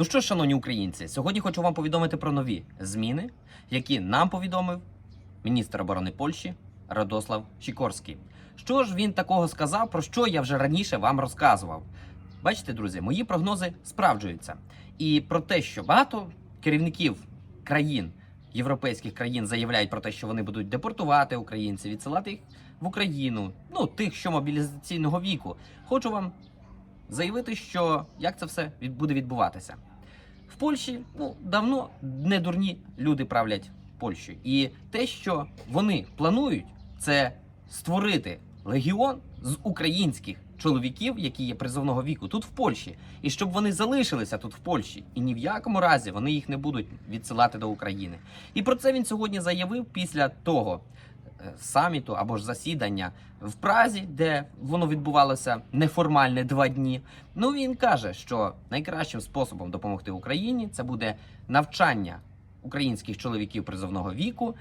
Ну що, шановні українці, сьогодні хочу вам повідомити про нові зміни, які нам повідомив міністр оборони Польщі Радослав Сікорський. Що ж він такого сказав, про що я вже раніше вам розказував? Бачите, друзі, мої прогнози справджуються. І про те, що багато керівників країн, європейських країн заявляють про те, що вони будуть депортувати українців, відсилати їх в Україну, ну тих, що мобілізаційного віку. Хочу вам заявити, що як це все буде відбуватися. В Польщі ну давно не дурні люди правлять Польщею. І те, що вони планують, це створити легіон з українських чоловіків, які є призовного віку, тут в Польщі, і щоб вони залишилися тут в Польщі, і ні в якому разі вони їх не будуть відсилати до України. І про це він сьогодні заявив після того саміту або ж засідання в Празі, де воно відбувалося неформальне два дні. Ну він каже, що найкращим способом допомогти Україні це буде навчання українських чоловіків призовного віку,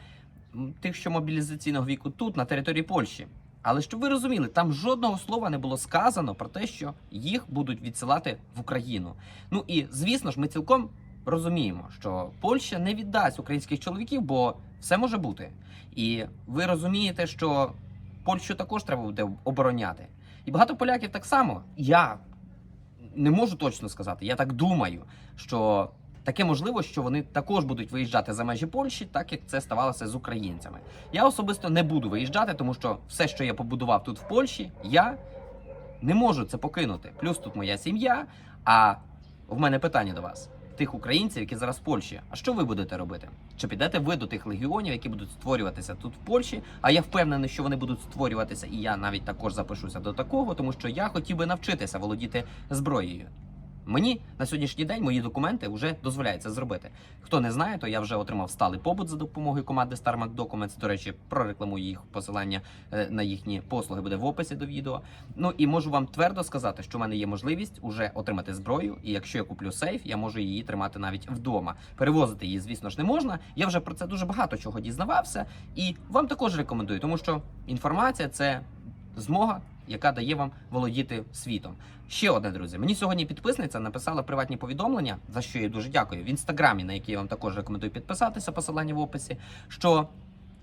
тих, що мобілізаційного віку тут, на території Польщі. Але щоб ви розуміли, там жодного слова не було сказано про те, що їх будуть відсилати в Україну. Ну і звісно ж, ми цілком розуміємо, що Польща не віддасть українських чоловіків, бо все може бути. І ви розумієте, що Польщу також треба буде обороняти. І багато поляків так само. Я не можу точно сказати, я так думаю, що таке можливо, що вони також будуть виїжджати за межі Польщі, так як це ставалося з українцями. Я особисто не буду виїжджати, тому що все, що я побудував тут в Польщі, я не можу це покинути. Плюс тут моя сім'я. А в мене питання до вас. Тих українців, які зараз в Польщі, а що ви будете робити? Чи підете ви до тих легіонів, які будуть створюватися тут в Польщі? А я впевнений, що вони будуть створюватися, і я навіть також запишуся до такого, тому що я хотів би навчитися володіти зброєю. Мені на сьогоднішній день мої документи вже дозволяють це зробити. Хто не знає, то я вже отримав сталий побут за допомогою команди StarMac Documents. До речі, прорекламую їх посилання е, на їхні послуги буде в описі до відео. Ну і можу вам твердо сказати, що в мене є можливість уже отримати зброю. І якщо я куплю сейф, я можу її тримати навіть вдома. Перевозити її, звісно ж, не можна. Я вже про це дуже багато чого дізнавався, і вам також рекомендую, тому що інформація це змога, яка дає вам володіти світом. Ще одне, друзі. Мені сьогодні підписниця написала приватні повідомлення, за що я дуже дякую. В інстаграмі, на який я вам також рекомендую підписатися, посилання в описі. Що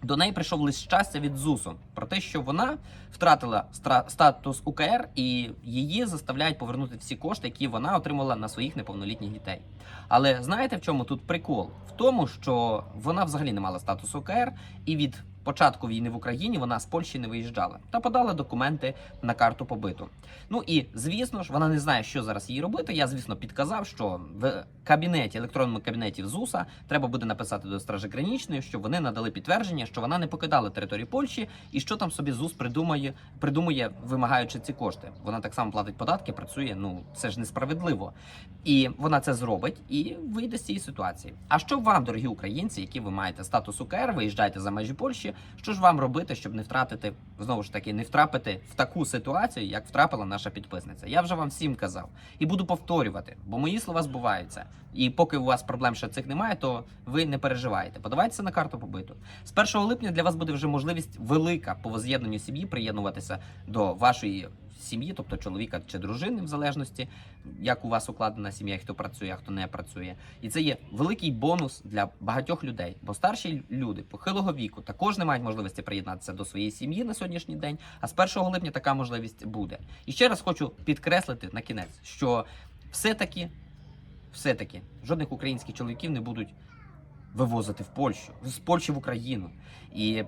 до неї прийшов лист щастя від ЗУСу про те, що вона втратила статус УКР і її заставляють повернути всі кошти, які вона отримала на своїх неповнолітніх дітей. Але знаєте в чому тут прикол? В тому, що вона взагалі не мала статусу УКР, і від початку війни в Україні вона з Польщі не виїжджала та подала документи на карту побиту. Ну і звісно ж, вона не знає, що зараз їй робити. Я, звісно, підказав, що в кабінеті, електронному кабінеті в ЗУСа треба буде написати до Стражі Гранічної, щоб вони надали підтвердження, що вона не покидала територію Польщі і що там собі ЗУС придумає, придумує, вимагаючи ці кошти. Вона так само платить податки, працює. Ну це ж несправедливо. І вона це зробить і вийде з цієї ситуації. А що вам, дорогі українці, які ви маєте статус УКР, виїжджаєте за межі Польщі? Що ж вам робити, щоб не втратити знову ж таки, не втрапити в таку ситуацію, як втрапила наша підписниця? Я вже вам всім казав і буду повторювати, бо мої слова збуваються. І поки у вас проблем ще цих немає, то ви не переживаєте. Подавайтеся на карту побиту. З 1 липня для вас буде вже можливість велика по воз'єднанню сім'ї приєднуватися до вашої сім'ї, тобто чоловіка чи дружини, в залежності, як у вас укладена сім'я, хто працює, а хто не працює. І це є великий бонус для багатьох людей, бо старші люди похилого віку також не мають можливості приєднатися до своєї сім'ї на сьогоднішній день. А з 1 липня така можливість буде. І ще раз хочу підкреслити на кінець, що все-таки, все-таки жодних українських чоловіків не будуть вивозити в Польщу, з Польщі в Україну. І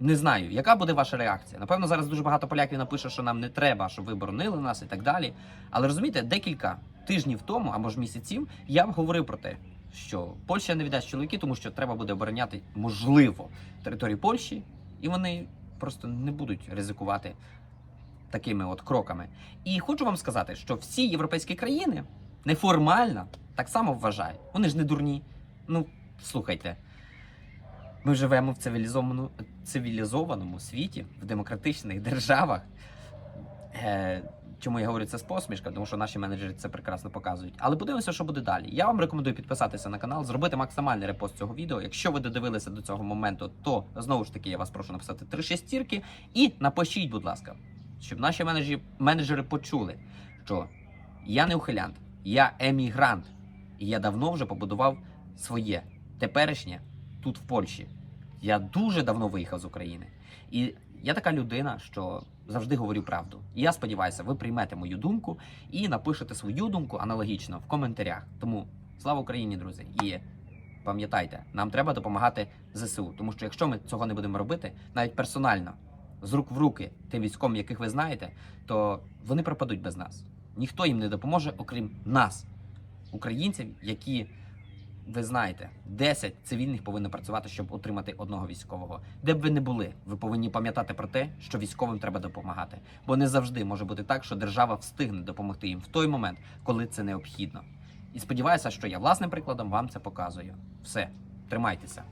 не знаю, яка буде ваша реакція. Напевно, зараз дуже багато поляків напише, що нам не треба, щоб ви боронили нас і так далі. Але розумієте, декілька тижнів тому або ж місяців я говорив про те, що Польща не віддасть чоловіки, тому що треба буде обороняти можливо територію Польщі, і вони просто не будуть ризикувати такими от кроками. І хочу вам сказати, що всі європейські країни неформально так само вважають. Вони ж не дурні. Ну, слухайте. Ми живемо в цивілізованому, цивілізованому світі, в демократичних державах. Е, чому я говорю це з посмішкою? Тому що наші менеджери це прекрасно показують. Але подивимося, що буде далі. Я вам рекомендую підписатися на канал, зробити максимальний репост цього відео. Якщо ви додивилися до цього моменту, то знову ж таки я вас прошу написати три шестірки і напишіть, будь ласка, щоб наші менеджері, менеджери почули, що я не ухилянт. Я емігрант. І я давно вже побудував своє теперішнє тут в Польщі. Я дуже давно виїхав з України. І я така людина, що завжди говорю правду. І я сподіваюся, ви приймете мою думку і напишете свою думку аналогічно в коментарях. Тому слава Україні, друзі! І пам'ятайте, нам треба допомагати ЗСУ. Тому що якщо ми цього не будемо робити, навіть персонально, з рук в руки тим військовим, яких ви знаєте, то вони пропадуть без нас. Ніхто їм не допоможе, окрім нас, українців, які. Ви знаєте, 10 цивільних повинно працювати, щоб отримати одного військового. Де б ви не були, ви повинні пам'ятати про те, що військовим треба допомагати. Бо не завжди може бути так, що держава встигне допомогти їм в той момент, коли це необхідно. І сподіваюся, що я власним прикладом вам це показую. Все, тримайтеся.